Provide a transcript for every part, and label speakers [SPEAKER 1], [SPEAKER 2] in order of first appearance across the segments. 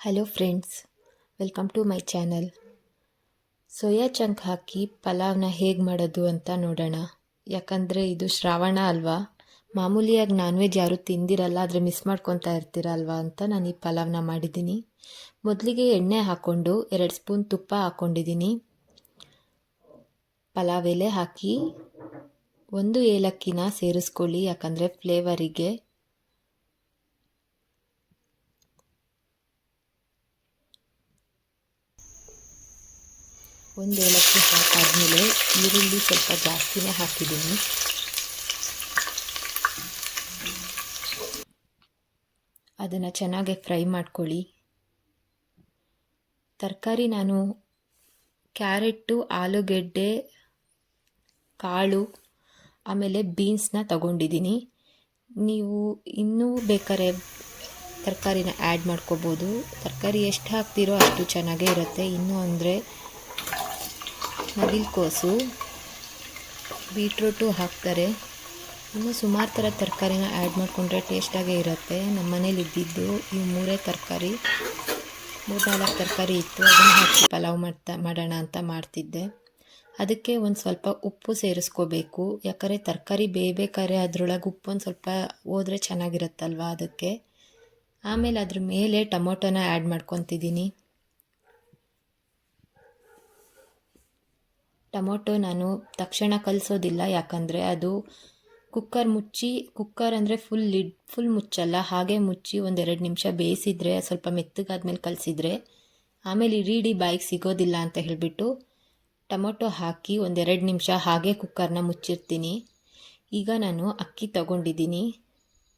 [SPEAKER 1] Hello friends welcome to my channel soya chunk ಹಾಕಿ ಪಲಾವ್ನ ಹೇಗೆ ಮಾಡೋದು ಅಂತ ನೋಡೋಣ. ಯಾಕಂದರೆ ಇದು ಶ್ರಾವಣ ಅಲ್ವಾ? ಮಾಮೂಲಿಯಾಗಿ ನಾನ್ ವೆಜ್ ಯಾರೂ ತಿಂದಿರಲ್ಲ, ಆದರೆ ಮಿಸ್ ಮಾಡ್ಕೊತಾ ಇರ್ತೀರಲ್ವಾ ಅಂತ ನಾನು ಈ ಪಲಾವ್ನ ಮಾಡಿದ್ದೀನಿ. ಮೊದಲಿಗೆ ಎಣ್ಣೆ ಹಾಕ್ಕೊಂಡು ಎರಡು ಸ್ಪೂನ್ ತುಪ್ಪ ಹಾಕ್ಕೊಂಡಿದ್ದೀನಿ ಪಲಾವ್ ಎಲೆ ಹಾಕಿ ಒಂದು ಏಲಕ್ಕಿನ ಸೇರಿಸ್ಕೊಳ್ಳಿ, ಯಾಕಂದರೆ ಫ್ಲೇವರಿಗೆ ಒಂದು ಏಲಕ್ಕಿ ಹಾಕಾದಮೇಲೆ ಈರುಳ್ಳಿ ಸ್ವಲ್ಪ ಜಾಸ್ತಿನೇ ಹಾಕಿದ್ದೀನಿ. ಅದನ್ನು ಚೆನ್ನಾಗಿ ಫ್ರೈ ಮಾಡ್ಕೊಳ್ಳಿ. ತರಕಾರಿ ನಾನು ಕ್ಯಾರೆಟ್ಟು, ಆಲೂಗೆಡ್ಡೆ, ಕಾಳು, ಆಮೇಲೆ ಬೀನ್ಸ್ನ ತಗೊಂಡಿದ್ದೀನಿ. ನೀವು ಇನ್ನೂ ಬೇಕಾದ್ರೆ ತರಕಾರಿನ ಆ್ಯಡ್ ಮಾಡ್ಕೋಬೋದು. ತರಕಾರಿ ಎಷ್ಟು ಹಾಕ್ತಿರೋ ಅಷ್ಟು ಚೆನ್ನಾಗೇ ಇರುತ್ತೆ. ಇನ್ನೂ ಅಂದರೆ ನವಿಲುಕೋಸು ಬೀಟ್ರೂಟು ಹಾಕ್ತಾರೆ. ಇನ್ನು ಸುಮಾರು ಥರ ತರಕಾರಿನ ಆ್ಯಡ್ ಮಾಡಿಕೊಂಡ್ರೆ ಟೇಸ್ಟಾಗೇ ಇರುತ್ತೆ. ನಮ್ಮ ಮನೇಲಿ ಇದ್ದಿದ್ದು ಈ ಮೂರೇ ತರಕಾರಿ. ಮೂರು ನಾಲ್ಕು ತರಕಾರಿ ಇತ್ತು. ಅದನ್ನು ಹಾಕಿ ಪಲಾವ್ ಮಾಡ್ತಾ, ಮಾಡೋಣ ಅಂತ ಮಾಡ್ತಿದ್ದೆ. ಅದಕ್ಕೆ ಒಂದು ಸ್ವಲ್ಪ ಉಪ್ಪು ಸೇರಿಸ್ಕೋಬೇಕು. ಯಾಕಂದರೆ ತರಕಾರಿ ಬೇಯಬೇಕಾದ್ರೆ ಅದರೊಳಗೆ ಉಪ್ಪು ಒಂದು ಸ್ವಲ್ಪ ಹೋದರೆ ಚೆನ್ನಾಗಿರುತ್ತಲ್ವ ಅದಕ್ಕೆ. ಆಮೇಲೆ ಅದ್ರ ಮೇಲೆ ಟೊಮೊಟೊನ ಆ್ಯಡ್ ಮಾಡ್ಕೊತಿದ್ದೀನಿ. ಟೊಮೊಟೊ ನಾನು ತಕ್ಷಣ ಕಲಿಸೋದಿಲ್ಲ, ಯಾಕಂದರೆ ಅದು ಕುಕ್ಕರ್ ಮುಚ್ಚಿ, ಕುಕ್ಕರ್ ಅಂದರೆ ಫುಲ್ ಲಿಡ್ ಫುಲ್ ಮುಚ್ಚಲ್ಲ, ಹಾಗೆ ಮುಚ್ಚಿ ಒಂದೆರಡು ನಿಮಿಷ ಬೇಯಿಸಿದರೆ ಸ್ವಲ್ಪ ಮೆತ್ತಗಾದ್ಮೇಲೆ ಕಲಿಸಿದರೆ ಆಮೇಲೆ ಇಡೀ ಬಾಯಿಗೆ ಸಿಗೋದಿಲ್ಲ ಅಂತ ಹೇಳಿಬಿಟ್ಟು ಟೊಮೊಟೊ ಹಾಕಿ ಒಂದೆರಡು ನಿಮಿಷ ಹಾಗೆ ಕುಕ್ಕರ್ನ ಮುಚ್ಚಿರ್ತೀನಿ. ಈಗ ನಾನು ಅಕ್ಕಿ ತಗೊಂಡಿದ್ದೀನಿ.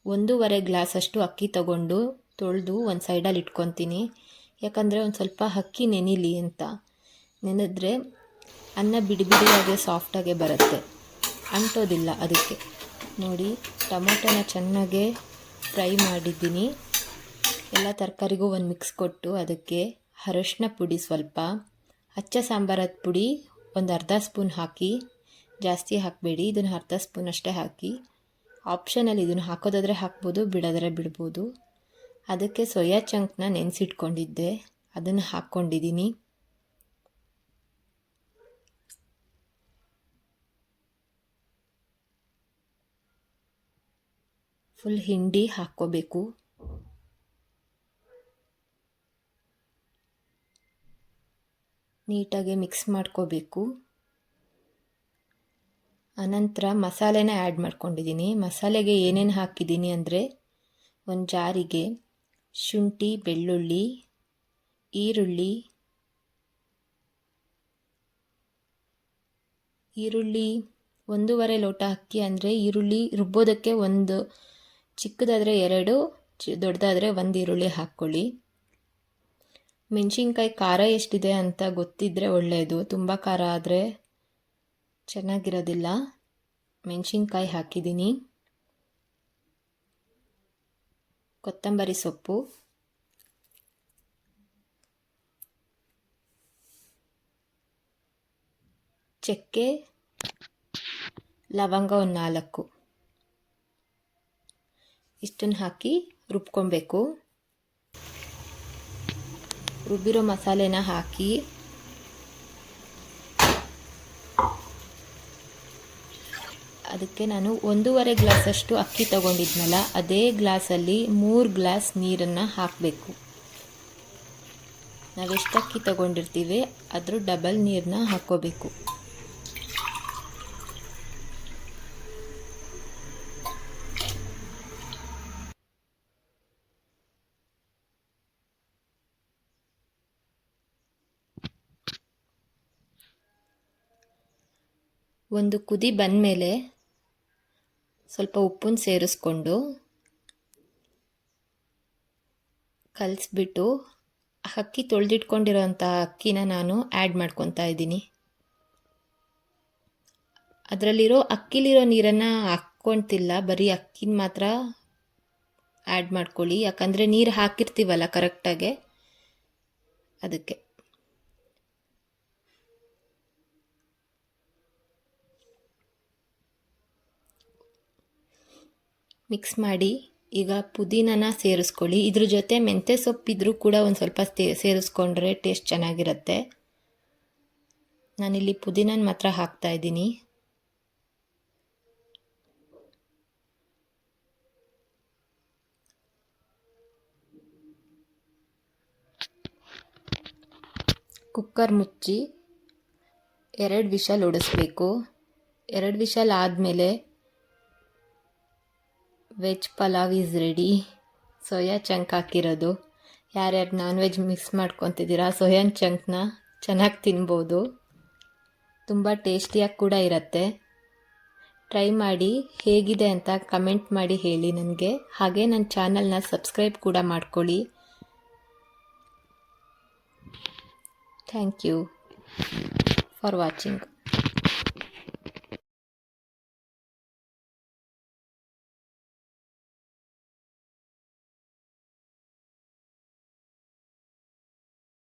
[SPEAKER 1] ಒಂದೂವರೆ ಗ್ಲಾಸಷ್ಟು ಅಕ್ಕಿ ತಗೊಂಡು ತೊಳೆದು ಒಂದು ಸೈಡಲ್ಲಿ ಇಟ್ಕೊತೀನಿ. ಯಾಕಂದರೆ ಒಂದು ಸ್ವಲ್ಪ ಅಕ್ಕಿ ನೆನಿಲಿ ಅಂತ. ನೆನೆದ್ರೆ ಅನ್ನ ಬಿಡಿ ಬಿಡಿಯಾಗೆ ಸಾಫ್ಟಾಗೆ ಬರುತ್ತೆ. ಅಂಟೋದಿಲ್ಲ ಅದಕ್ಕೆ. ನೋಡಿ, ಟೊಮೊಟೊನ ಚೆನ್ನಾಗೆ ಫ್ರೈ ಮಾಡಿದ್ದೀನಿ. ಎಲ್ಲ ತರಕಾರಿಗೂ ಒಂದು ಮಿಕ್ಸ್ ಕೊಟ್ಟು ಅದಕ್ಕೆ ಅರಶಿನ ಪುಡಿ ಸ್ವಲ್ಪ ಹಚ್ಚ ಸಾಂಬಾರದ ಪುಡಿ ಒಂದು ಅರ್ಧ ಸ್ಪೂನ್ ಹಾಕಿ, ಜಾಸ್ತಿ ಹಾಕಬೇಡಿ, ಇದನ್ನು ಅರ್ಧ ಸ್ಪೂನ್ ಅಷ್ಟೇ ಹಾಕಿ. ಆಪ್ಷನಲ್ಲಿ ಇದನ್ನು ಹಾಕೋದಾದರೆ ಹಾಕ್ಬೋದು, ಬಿಡೋದ್ರೆ ಬಿಡ್ಬೋದು. ಅದಕ್ಕೆ ಸೋಯಾ ಚಂಕ್ನ ನೆನೆಸಿಟ್ಕೊಂಡಿದ್ದೆ. ಅದನ್ನು ಹಾಕ್ಕೊಂಡಿದ್ದೀನಿ ಫುಲ್ ಹಿಂಡಿ ಹಾಕ್ಕೋಬೇಕು. ನೀಟಾಗಿ ಮಿಕ್ಸ್ ಮಾಡ್ಕೋಬೇಕು. ಅನಂತರ ಮಸಾಲೆನ ಆ್ಯಡ್ ಮಾಡ್ಕೊಂಡಿದ್ದೀನಿ ಮಸಾಲೆಗೆ ಏನೇನು ಹಾಕಿದ್ದೀನಿ ಅಂದರೆ ಒಂದು ಜಾರಿಗೆ ಶುಂಠಿ, ಬೆಳ್ಳುಳ್ಳಿ, ಈರುಳ್ಳಿ ಈರುಳ್ಳಿ ಒಂದೂವರೆ ಲೋಟ ಅಕ್ಕಿ ಅಂದರೆ ಈರುಳ್ಳಿ ರುಬ್ಬೋದಕ್ಕೆ ಒಂದು ಚಿಕ್ಕದಾದರೆ ಎರಡು, ಚಿ, ದೊಡ್ಡದಾದರೆ ಒಂದು ಈರುಳ್ಳಿ ಹಾಕ್ಕೊಳ್ಳಿ. ಮೆಣಸಿನ್ಕಾಯಿ ಖಾರ ಎಷ್ಟಿದೆ ಅಂತ ಗೊತ್ತಿದ್ದರೆ ಒಳ್ಳೆಯದು ತುಂಬ ಖಾರ ಆದರೆ ಚೆನ್ನಾಗಿರೋದಿಲ್ಲ. ಮೆಣಸಿನ್ಕಾಯಿ ಹಾಕಿದ್ದೀನಿ. ಕೊತ್ತಂಬರಿ ಸೊಪ್ಪು. ಚಕ್ಕೆ, ಲವಂಗ ಒಂದು ನಾಲ್ಕು. ಇಷ್ಟನ್ನು ಹಾಕಿ ರುಬ್ಕೊಬೇಕು. ರುಬ್ಬಿರೋ ಮಸಾಲೆನ ಹಾಕಿ ಅದಕ್ಕೆ ನಾನು ಒಂದೂವರೆ ಗ್ಲಾಸಷ್ಟು ಅಕ್ಕಿ ತಗೊಂಡಿದ್ನಲ್ಲ, ಅದೇ ಗ್ಲಾಸಲ್ಲಿ ಮೂರು ಗ್ಲಾಸ್ ನೀರನ್ನು ಹಾಕಬೇಕು. ನಾವೆಷ್ಟು ಅಕ್ಕಿ ತಗೊಂಡಿರ್ತೀವಿ, ಅದ್ರ ಡಬಲ್ ನೀರನ್ನ ಹಾಕ್ಕೋಬೇಕು. ಒಂದು ಕುದಿ ಬಂದಮೇಲೆ ಸ್ವಲ್ಪ ಉಪ್ಪನ್ನು ಸೇರಿಸ್ಕೊಂಡು ಕಲಿಸ್ಬಿಟ್ಟು ಅಕ್ಕಿ ತೊಳೆದಿಟ್ಕೊಂಡಿರೋಂಥ ಅಕ್ಕಿನ ನಾನು ಆ್ಯಡ್ ಮಾಡ್ಕೊತಾ ಇದ್ದೀನಿ. ಅದರಲ್ಲಿರೋ ಅಕ್ಕಿಲಿರೋ ನೀರನ್ನು ಹಾಕ್ಕೊಳ್ತಿಲ್ಲ. ಬರೀ ಅಕ್ಕಿನ ಮಾತ್ರ ಆ್ಯಡ್ ಮಾಡ್ಕೊಳ್ಳಿ. ಯಾಕಂದರೆ ನೀರು ಹಾಕಿರ್ತೀವಲ್ಲ ಕರೆಕ್ಟಾಗೆ. ಅದಕ್ಕೆ. ಮಿಕ್ಸ್ ಮಾಡಿ, ಈಗ ಪುದೀನನ ಸೇರಿಸ್ಕೊಳ್ಳಿ. ಇದ್ರ ಜೊತೆ ಮೆಂತ್ಯ ಸೊಪ್ಪಿದ್ರೂ ಕೂಡ ಒಂದು ಸ್ವಲ್ಪ ಸೇರಿಸ್ಕೊಂಡ್ರೆ ಟೇಸ್ಟ್ ಚೆನ್ನಾಗಿರುತ್ತೆ. ನಾನಿಲ್ಲಿ ಪುದೀನನ ಮಾತ್ರ ಹಾಕ್ತಾ ಇದ್ದೀನಿ. ಕುಕ್ಕರ್ ಮುಚ್ಚಿ, ಎರಡು ವಿಷಲ್ ಉಡಿಸ್ಬೇಕು ಎರಡು ವಿಷಲ್ ಆದಮೇಲೆ veg pulao is ready soya chunk ಹಾಕಿರೋದು. ಯಾರ್ಯಾರು ನಾನ್ ವೆಜ್ ಮಿಕ್ಸ್ ಮಾಡ್ಕೊತಿದ್ದೀರಾ ಸೋಯಾನ್ ಚಂಕ್ನ ಚೆನ್ನಾಗಿ ತಿನ್ಬೋದು. ತುಂಬ ಟೇಸ್ಟಿಯಾಗಿ ಕೂಡ ಇರುತ್ತೆ. ಟ್ರೈ ಮಾಡಿ ಹೇಗಿದೆ ಅಂತ ಕಮೆಂಟ್ ಮಾಡಿ ಹೇಳಿ ನನಗೆ. ಹಾಗೆ ನನ್ನ ಚಾನಲ್ನ ಸಬ್ಸ್ಕ್ರೈಬ್ ಕೂಡ ಮಾಡ್ಕೊಳ್ಳಿ. Thank you for watching